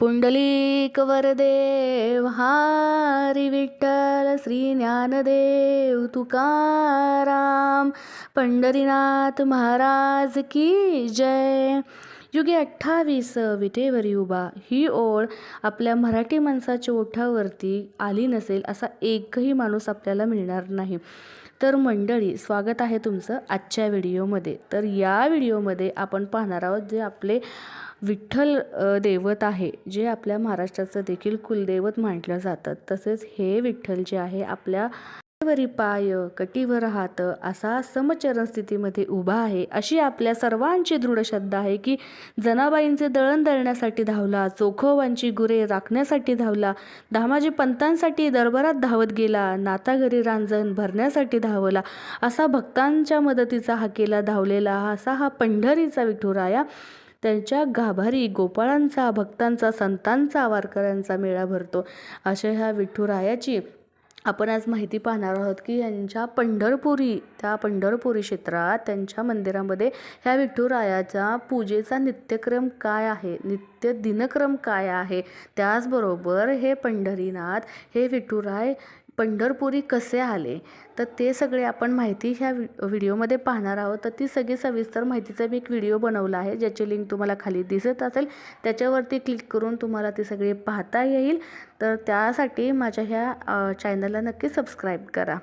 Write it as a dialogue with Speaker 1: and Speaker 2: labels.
Speaker 1: पुंडलिक वरदेव हारी विठ्ठल श्री ज्ञानदेव तुकाराम पंढरीनाथ महाराज की जय. युगे अठ्ठावीस विटेवरी उभा. ही ओळ आपल्या मराठी माणसाच्या ओठावरती आली नसेल असा एकही माणूस आपल्याला मिळणार नाही. तर मंडळी स्वागत आहे तुमचं आजच्या व्हिडिओमध्ये. तर या व्हिडिओमध्ये आपण पाहणार आहोत जे आपले विठ्ठल दैवत आहे जे आपल्या महाराष्ट्राचं देखील कुलदैवत म्हटलं जातं. तसेच हे विठ्ठल जे आहे आपल्या वरी पाय कटीवर हात असा समचरण स्थितीमध्ये उभा आहे. अशी आपल्या सर्वांची दृढ श्रद्धा आहे की जनाबाईंचे दळण दळण्यासाठी धावला चोखोवांची गुरे राखण्यासाठी धावला धामाजी पंतांसाठी दरबारात धावत गेला नाताघरी रांजण भरण्यासाठी धावला असा भक्तांच्या मदतीचा हा केला धावलेला असा हा पंढरीचा विठुराया त्यांच्या गाभारी गोपाळांचा भक्तांचा संतांचा वारकऱ्यांचा मेळा भरतो. अशा ह्या विठुरायाची आपण आज माहिती पाहणार आहोत की यांच्या पंढरपुरी त्या पंढरपुरी क्षेत्रात त्यांच्या मंदिरामध्ये ह्या विठ्ठुरायाचा पूजेचा नित्यक्रम काय आहे? नित्य दिनक्रम काय आहे? त्याचबरोबर हे पंढरीनाथ हे विठुराय पंढरपुरी कसे आले? तर ते सगळे आपण माहिती ह्या व्हिडिओमध्ये पाहणार आहोत. तर ती सगळी सविस्तर माहितीचा मी एक व्हिडिओ बनवला आहे ज्याची लिंक तुम्हाला खाली दिसत असेल. त्याच्यावरती क्लिक करून तुम्हाला ती सगळी पाहता येईल. तर त्यासाठी माझ्या ह्या चॅनलला नक्की सबस्क्राईब करा.